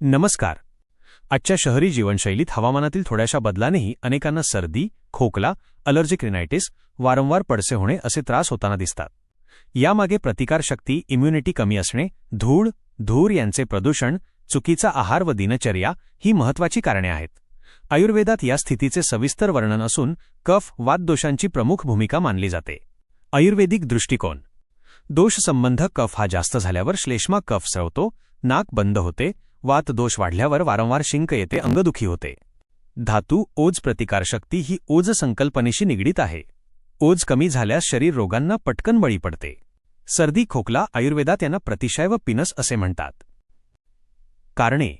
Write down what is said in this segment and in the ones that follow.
नमस्कार. आजच्या शहरी जीवनशैलीत हवामानातील थोड्याशा बदलानेही अनेकांना सर्दी खोकला अलर्जिक रिनायटिस वारंवार पडसे होणे असे त्रास होताना दिसतात. यामागे प्रतिकारशक्ती इम्युनिटी कमी असणे धूळ धूर यांचे प्रदूषण चुकीचा आहार व दिनचर्या ही महत्वाची कारणे आहेत. आयुर्वेदात या स्थितीचे सविस्तर वर्णन असून कफ वातदोषांची प्रमुख भूमिका मानली जाते. आयुर्वेदिक दृष्टिकोन. दोषसंबंध कफ हा जास्त झाल्यावर श्लेष्मा कफ स्रवतो नाक बंद होते वात दोष वाढल्यावर वारंवार शिंक येते अंगदुखी होते. धातू ओज प्रतिकारशक्ती ही ओज संकल्पनेशी निगडीत आहे. ओज कमी झाल्यास शरीर रोगांना पटकन बळी पडते. सर्दी खोकला आयुर्वेदात यांना प्रतिशय व पिनस असे म्हणतात. कारणे.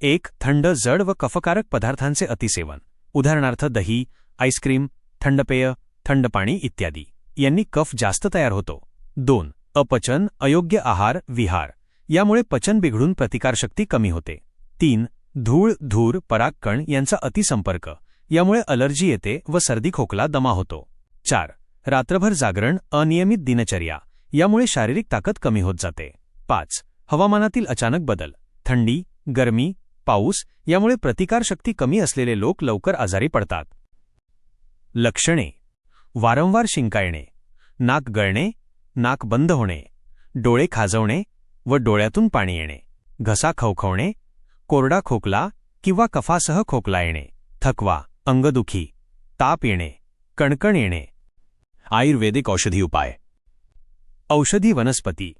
एक थंड जड व कफकारक पदार्थांचे अतिसेवन. उदाहरणार्थ दही आईस्क्रीम थंड पेय थंड पाणी इत्यादी. यांनी कफ जास्त तयार होतो. दोन अपचन अयोग्य आहार विहार. यामुळे पचन बिघडून प्रतिकारशक्ती कमी होते. तीन धूळ धूर परागकण यांचा अतिसंपर्क. यामुळे अलर्जी येते व सर्दी खोकला दमा होतो. चार रात्रभर जागरण अनियमित दिनचर्या. यामुळे शारीरिक ताकद कमी होत जाते. पाच हवामानातील अचानक बदल. थंडी गरमी पाऊस यामुळे प्रतिकारशक्ती कमी असलेले लोक लवकर आजारी पडतात. लक्षणे. वारंवार शिंकाळणे नाक गळणे. नाक बंद होणे. डोळे खाजवणे. व डोळ्यातून पाणी येणे. घसा खवखवणे, कोरडा खोकला किंवा कफासह खोकला येणे. थकवा, अंगदुखी, ताप येणे, कणकण येणे. आयुर्वेदिक औषधी उपाय. औषधी वनस्पती.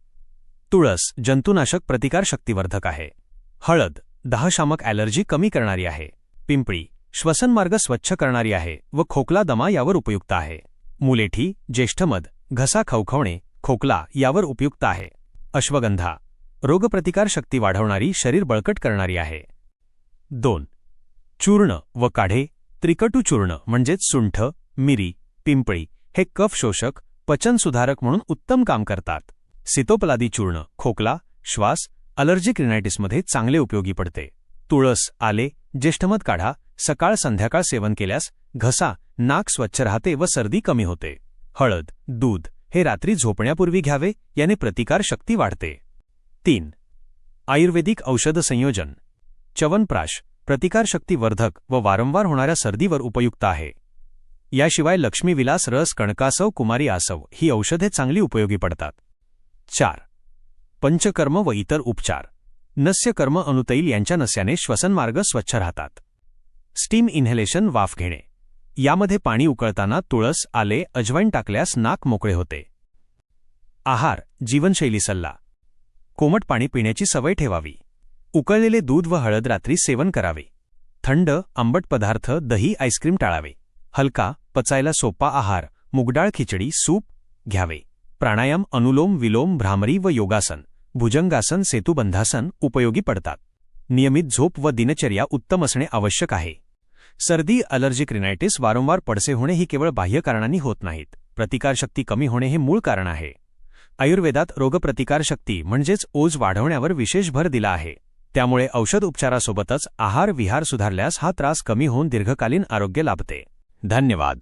तुळस, जंतुनाशक प्रतिकारशक्तिवर्धक आहे. हळद, दहशामक ॲलर्जी कमी करणारी आहे. पिंपळी, श्वसनमार्ग स्वच्छ करणारी आहे व खोकला दमा यावर उपयुक्त आहे. मुलेठी ज्येष्ठमध घसा खवखवणे, खोकला यावर उपयुक्त आहे. अश्वगंधा रोगप्रतिकारशक्ती वाढवणारी शरीर बळकट करणारी आहे. दोन चूर्ण व काढे त्रिकटू चूर्ण म्हणजेच सुंठ मिरी पिंपळी हे कफ शोषक पचन सुधारक म्हणून उत्तम काम करतात. सितोपलादी चूर्ण खोकला श्वास अलर्जिक रिनायटिसमध्ये चांगले उपयोगी पडते. तुळस आले ज्येष्ठमत काढा सकाळ संध्याकाळ सेवन केल्यास घसा नाक स्वच्छ राहते व सर्दी कमी होते. हळद दूध हे रात्री झोपण्यापूर्वी घ्यावे याने प्रतिकार शक्ती वाढते. तीन. आयुर्वेदिक औषध संयोजन. च्यवनप्राश प्रतिकारशक्तीवर्धक व वारंवार होणाऱ्या सर्दीवर उपयुक्त आहे. याशिवाय लक्ष्मीविलास रस कणकासव कुमारी आसव ही औषधे चांगली उपयोगी पडतात. चार. पंचकर्म व इतर उपचार. नस्यकर्म अनुतैल यांच्या नस्याने श्वसनमार्ग स्वच्छ राहतात. स्टीम इन्हेलेशन वाफ घेणे. यामध्ये पाणी उकळताना तुळस आले अजवाईन टाकल्यास नाक मोकळे होते. आहार जीवनशैली सल्ला. कोमट पाणी पिण्याची सवय ठेवावी. उकळलेले दूध व हळद रात्री सेवन करावे. थंड आंबट पदार्थ दही आईस्क्रीम टाळावे. हलका पचायला सोपा आहार मुगडाळ खिचडी सूप घ्यावे. प्राणायाम अनुलोम विलोम भ्रामरी व योगासन भुजंगासन सेतुबंधासन उपयोगी पडतात. नियमित झोप व दिनचर्या उत्तम असणे आवश्यक आहे. सर्दी अलर्जिक रिनायटिस वारंवार पडसे होणे ही केवळ बाह्य कारणांनी होत नाहीत. प्रतिकारशक्ती कमी होणे हे मूळ कारण आहे. आयुर्वेदात रोगप्रतिकारशक्ती म्हणजेच ओज वाढवण्यावर विशेष भर दिला आहे. त्यामुळे औषध उपचारासोबतच आहार विहार सुधारल्यास हा त्रास कमी होऊन दीर्घकालीन आरोग्य लाभते. धन्यवाद.